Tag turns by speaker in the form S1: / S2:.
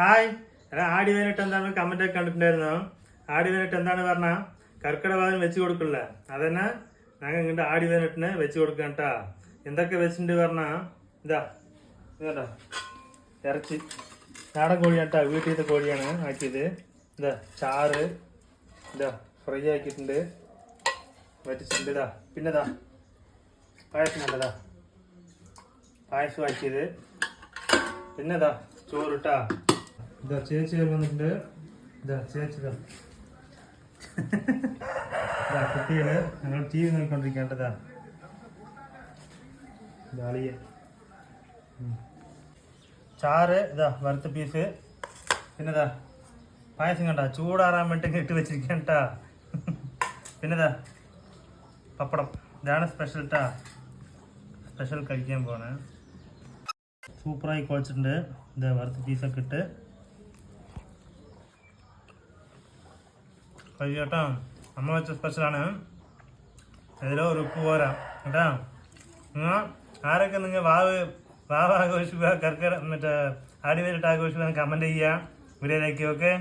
S1: Hi. എടാ ആടി വേനിട്ട് എന്താണ് കമന്റ് ഒക്കെ കണ്ടിട്ടുണ്ടായിരുന്നു? ആടി വേനിട്ട് എന്താണ് പറഞ്ഞാൽ കർക്കിടവാദം വെച്ച് കൊടുക്കില്ല അതന്നെ ഞങ്ങൾ ഇങ്ങോട്ട് ആടി വേനിട്ടിന് വെച്ച് കൊടുക്കാം കേട്ടാ എന്തൊക്കെ വെച്ചിട്ടുണ്ട് പറഞ്ഞാൽ ഇതാ ഇതാ. ഇറച്ചി. നാടൻ കോഴിയാട്ടാ വീട്ടിലത്തെ കോഴിയാണ് ആക്കിയത്. ഇതാ ചാറ്. ഇതാ ഫ്രൈ ആക്കിയിട്ടുണ്ട്. വറ്റിച്ചിട്ടുണ്ട് ഇതാ പിന്നെ ഇതാ പായസം കണ്ടതാ. പായസം ആക്കിയത്. പിന്നെ ഇതാ ചോറിട്ടാ ഇതാ ചേച്ചി വന്നിട്ടുണ്ട്. ഇതാ ചേച്ചിതാ ഇതാ. കുട്ടികൾ ഞങ്ങൾ ടി വി നോക്കിക്കൊണ്ടിരിക്കേണ്ടതാ ഇതാളിയ ചാറ് ഇതാ വറുത്ത പീസ്. പിന്നെ ഇതാ പായസം കണ്ട? ചൂടാറാൻ വേണ്ടി ഇട്ട് വെച്ചിരിക്കണ്ടാ പിന്നെ ഇതാ പപ്പടം. ഇതാണ് സ്പെഷ്യൽ ടാ സ്പെഷ്യൽ കഴിക്കാൻ പോണേ സൂപ്പറായി കുഴച്ചിട്ടുണ്ട്. ഇത് വറുത്ത പീസൊക്കെ ഇട്ട്. കഴിക്കട്ടോ അമ്മ വെച്ച സ്പെഷ്യലാണ് ഇതിലോ ഒരു ഉപ്പ് പോരാ കേട്ടാ? നിങ്ങൾ ആരൊക്കെ നിങ്ങൾ വാവ് വാവ് ആഘോഷിക്കുക കർക്കിട മറ്റേ ആടി വേരിട്ട് ആഘോഷിക്കുക കമന്റ് ചെയ്യുക വീഡിയോ ലൈക്ക് ഓക്കെ